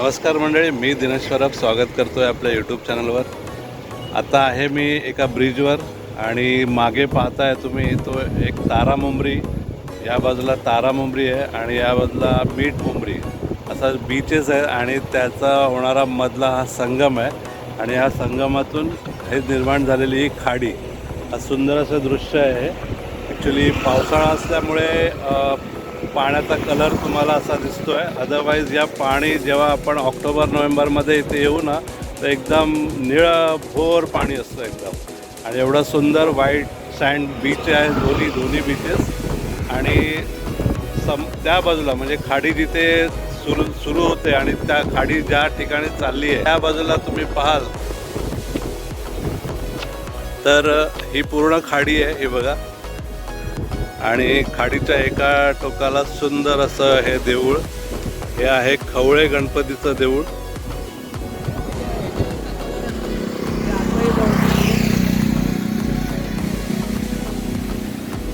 नमस्कार मंडळी मी दिनेश स्वागत करतो आहे आपल्या यूट्यूब चॅनलवर आता आहे मी एका ब्रिजवर आणि मागे पाहताय तुम्ही तो एक तारा मुंबरी या बाजूला तारा मुंबरी आहे आणि या बाजूला मीठ मुंबरी. असा बीचेस आहे आणि त्याचा होणारा मधला हा संगम आहे आणि या संगमातून हे निर्माण झालेली ही खाडी. हा सुंदर असं दृश्य आहे. ॲक्च्युली पावसाळा असल्यामुळे पाण्याचा कलर तुम्हाला असा दिसतो आहे अदरवाईज या पाणी जेव्हा आपण ऑक्टोबर नोव्हेंबरमध्ये इथे येऊ ना तर एकदम निळभोर पाणी असतं एकदम. आणि एवढं सुंदर व्हाईट सँड बीच आहे दोन्ही दोन्ही बीचेस आणि सम त्या बाजूला म्हणजे खाडी जिथे सुरू सुरू होते आणि त्या खाडी ज्या ठिकाणी चालली आहे त्या बाजूला तुम्ही पाहाल. तर ही पूर्ण खाडी आहे हे बघा. आणि खाडीच्या एका टोकाला सुंदर असं हे देऊळ हे आहे खवळे गणपतीचं देऊळ.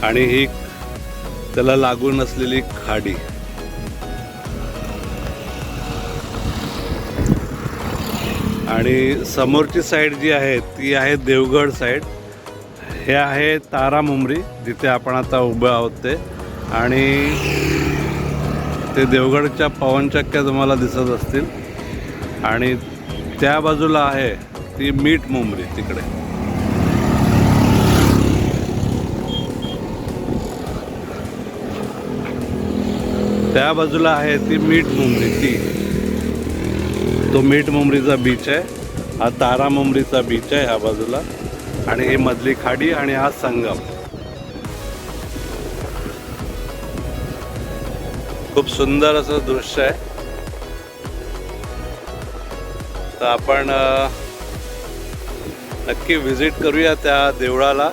आणि ही त्याला लागून असलेली खाडी. आणि समोरची साईड जी आहे ती आहे देवगड साईड. हे आहे तारा मुंबरी. जिथे आपण आता उभे आहोत ते. आणि ते देवगडच्या पवनचक्क्या तुम्हाला दिसत असतील. आणि त्या बाजूला आहे ती मीठ मुंबरी तिकडे. त्या बाजूला आहे ती मीठ मुंबरी ती. तो मीठ मुंबरीचा बीच आहे. हा तारा मुंबरीचा बीच आहे ह्या बाजूला. आणि ही मधली खाडी आणि हा संगम. खूप सुंदर असं दृश्य आहे. तर आपण नक्की व्हिजिट करूया त्या देवळाला.